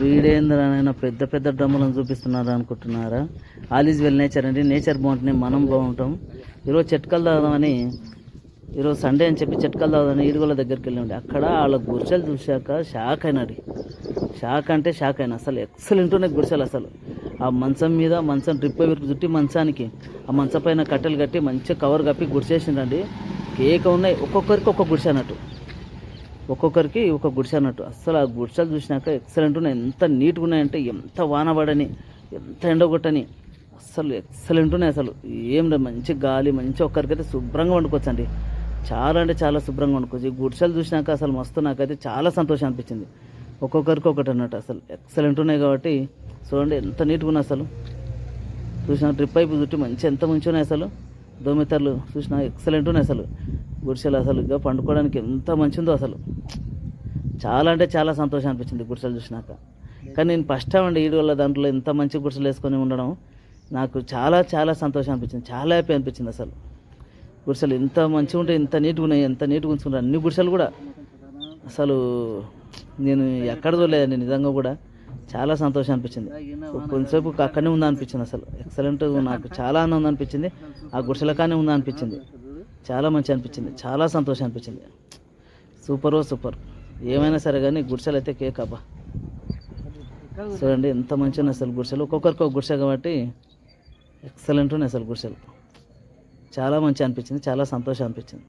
వీడేంద్రనైనా పెద్ద పెద్ద డ్రమ్ములను చూపిస్తున్నారు అనుకుంటున్నారా? ఆల్ ఈజ్ వెల్ నేచర్ అండి. నేచర్ బాగుంటుంది మనం బాగుంటాం. ఈరోజు చెట్కలు తాగుదామని ఈరోజు సండే అని చెప్పి చెట్కలు తాగుదామని ఈడుగోల దగ్గరికి వెళ్ళి అక్కడ వాళ్ళ గుర్చలు చూశాక షాక్ అయినాడు షాక్ అంటే షాక్ అయిన. అసలు ఎక్సలెంట్ ఉన్నాయి గుడిసెలు అసలు. ఆ మంచం మీద మంచం డ్రిప్ వరకు చుట్టి మంచానికి ఆ మంచం పైన కట్టెలు కట్టి మంచిగా కవర్ కప్పి గుడిసేసిండండి కేక ఉన్నాయి. ఒక్కొక్కరికి ఒక్కొక్క గుడిసె అన్నట్టు. ఒక్కొక్కరికి ఒక గుడిసె అన్నట్టు. అసలు ఆ గుడిసెలు చూసినాక ఎక్సలెంట్ ఉన్నాయి. ఎంత నీట్గా ఉన్నాయంటే ఎంత వాన పడని ఎంత ఎండ అస్సలు అసలు ఎక్సలెంట్ ఉన్నాయి అసలు. ఏం లేదు మంచి గాలి మంచి ఒక్కరికైతే శుభ్రంగా వండుకోవచ్చు అండి చాలా అంటే చాలా శుభ్రంగా వండుకోవచ్చు. ఈ గుడిసెలు చూసినాక అసలు మస్తు నాకైతే చాలా సంతోషం అనిపించింది. ఒక్కొక్కరికి ఒకటి అన్నట్టు అసలు ఎక్సలెంట్ ఉన్నాయి కాబట్టి చూడండి ఎంత నీట్గా ఉన్నాయి అసలు. చూసిన ట్రిప్ అయిపోయి చుట్టి మంచి ఎంత మంచిగా ఉన్నాయి అసలు. దోమితర్లు చూసిన ఎక్సలెంట్ ఉన్నాయి అసలు. గుడిసెలు అసలు ఇక పండుకోవడానికి ఎంత మంచిదో అసలు. చాలా అంటే చాలా సంతోషం అనిపించింది గుడిసెలు చూసినాక. కానీ నేను ఫస్ట్ టైం అండి ఈడు వల్ల దాంట్లో ఇంత మంచి గుడిసెలు వేసుకొని ఉండడం నాకు చాలా చాలా సంతోషం అనిపించింది. చాలా హ్యాపీ అనిపించింది అసలు. గుడిసెలు ఇంత మంచిగా ఉంటాయి ఇంత నీట్గా ఉన్నాయి ఎంత నీట్గా ఉంచుకుంటారు అన్ని గుడిసెలు కూడా. అసలు నేను ఎక్కడ చూడలేదండి నిజంగా కూడా చాలా సంతోషం అనిపించింది. కొంతసేపు అక్కడనే ఉందా అనిపించింది అసలు. ఎక్సలెంట్ నాకు చాలా ఆనందం అనిపించింది. ఆ గుడిసెలకానే ఉందా అనిపించింది. చాలా మంచి అనిపించింది. చాలా సంతోషం అనిపించింది. Super super. ఏమైనా సరే కానీ గుడిసెలు అయితే కేక్ అబ్బా. చూడండి ఎంత మంచిగా ఉన్నాయి అసలు గుడిసెలు. ఒక్కొక్కరికి ఒక గుడిసె కాబట్టి ఎక్సలెంట్ ఉన్నాయి అసలు గుడిసెలు. చాలా మంచి అనిపించింది చాలా సంతోషం అనిపించింది.